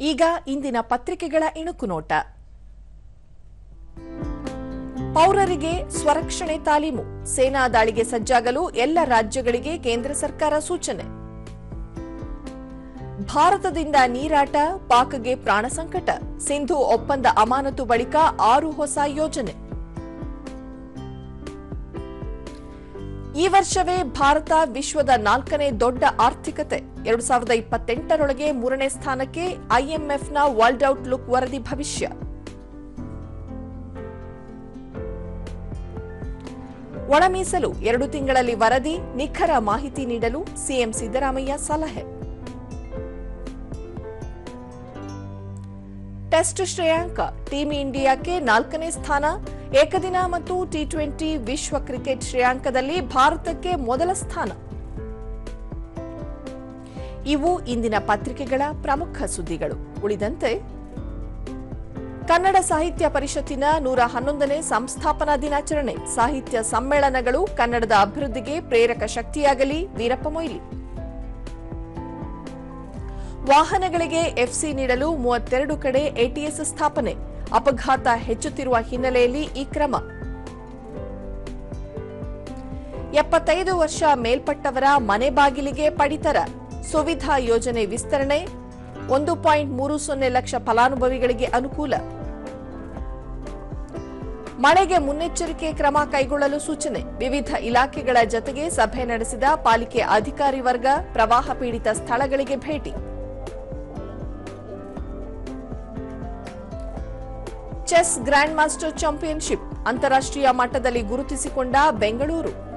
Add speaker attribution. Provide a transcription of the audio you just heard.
Speaker 1: ಈಗ ಇಂದಿನ ಪತ್ರಿಕೆಗಳ ಇಣುಕು ನೋಟ ಪೌರರಿಗೆ ಸ್ವರಕ್ಷಣೆ ತಾಲೀಮು, ಸೇನಾ ದಾಳಿಗೆ ಸಜ್ಜಾಗಲು ಎಲ್ಲ ರಾಜ್ಯಗಳಿಗೆ ಕೇಂದ್ರ ಸರ್ಕಾರ ಸೂಚನೆ. ಭಾರತದಿಂದ ನೀರಾಟ, ಪಾಕ್ಗೆ ಪ್ರಾಣ ಸಂಕಟ, ಸಿಂಧು ಒಪ್ಪಂದ ಅಮಾನತು ಬಳಿಕ ಆರು ಹೊಸ ಯೋಜನೆ. ಈ ವರ್ಷವೇ ಭಾರತ ವಿಶ್ವದ ನಾಲ್ಕನೇ ದೊಡ್ಡ ಆರ್ಥಿಕತೆ. ಎರಡು ಸಾವಿರದ ಇಪ್ಪತ್ತೆಂಟರೊಳಗೆ ಮೂರನೇ ಸ್ಥಾನಕ್ಕೆ ಐಎಂಎಫ್ನ ವರ್ಲ್ಡ್ ಔಟ್ಲುಕ್ ವರದಿ ಭವಿಷ್ಯ. ಒಳ ಮೀಸಲು ಎರಡು ತಿಂಗಳಲ್ಲಿ ವರದಿ, ನಿಖರ ಮಾಹಿತಿ ನೀಡಲು ಸಿಎಂ ಸಿದ್ದರಾಮಯ್ಯ ಸಲಹೆ. ಟೆಸ್ಟ್ ಶ್ರೇಯಾಂಕ, ಟೀಂ ಇಂಡಿಯಾಕ್ಕೆ ನಾಲ್ಕನೇ ಸ್ಥಾನ ಏಕದಿನ ಮತ್ತು ಟಿ ಟ್ವೆಂಟಿ ವಿಶ್ವ ಕ್ರಿಕೆಟ್ ಶ್ರೇಯಾಂಕದಲ್ಲಿ ಭಾರತಕ್ಕೆ ಮೊದಲ ಸ್ಥಾನ. ಇವು ಇಂದಿನ ಪತ್ರಿಕೆಗಳ ಪ್ರಮುಖ ಸುದ್ದಿಗಳು. ಉಳಿದಂತೆ, ಕನ್ನಡ ಸಾಹಿತ್ಯ ಪರಿಷತ್ತಿನ ನೂರ ಹನ್ನೊಂದನೇ ಸಂಸ್ಥಾಪನಾ ದಿನಾಚರಣೆ. ಸಾಹಿತ್ಯ ಸಮ್ಮೇಳನಗಳು ಕನ್ನಡದ ಅಭಿವೃದ್ಧಿಗೆ ಪ್ರೇರಕ ಶಕ್ತಿಯಾಗಲಿ, ವೀರಪ್ಪ ಮೊಯ್ಲಿ. ವಾಹನಗಳಿಗೆ ಎಫ್ಸಿ ನೀಡಲು ಮೂವತ್ತೆರಡು ಕಡೆ ಎಟಿಎಸ್ ಸ್ಥಾಪನೆ. ಅಪಘಾತ ಹೆಚ್ಚುತ್ತಿರುವ ಹಿನ್ನೆಲೆಯಲ್ಲಿ ಈ ಕ್ರಮ. ಎಪ್ಪತ್ತೈದು ವರ್ಷ ಮೇಲ್ಪಟ್ಟವರ ಮನೆ ಬಾಗಿಲಿಗೆ ಪಡಿತರ. ಸುವಿಧಾ ಯೋಜನೆ ವಿಸ್ತರಣೆ. ಒಂದು ಪಾಯಿಂಟ್ ಮೂರು ಸೊನ್ನೆ ಲಕ್ಷ ಫಲಾನುಭವಿಗಳಿಗೆ ಅನುಕೂಲ. ಮಳೆಗೆ ಮುನ್ನೆಚ್ಚರಿಕೆ ಕ್ರಮ ಕೈಗೊಳ್ಳಲು ಸೂಚನೆ. ವಿವಿಧ ಇಲಾಖೆಗಳ ಜತೆಗೆ ಸಭೆ ನಡೆಸಿದ ಪಾಲಿಕೆ ಅಧಿಕಾರಿ ವರ್ಗ ಪ್ರವಾಹ ಪೀಡಿತ ಸ್ಥಳಗಳಿಗೆ ಭೇಟಿ. ಚೆಸ್ ಗ್ರ್ಯಾಂಡ್ ಮಾಸ್ಟರ್ ಚಾಂಪಿಯನ್ಶಿಪ್ ಅಂತಾರಾಷ್ಟ್ರೀಯ ಮಟ್ಟದಲ್ಲಿ ಗುರುತಿಸಿಕೊಂಡ ಬೆಂಗಳೂರು.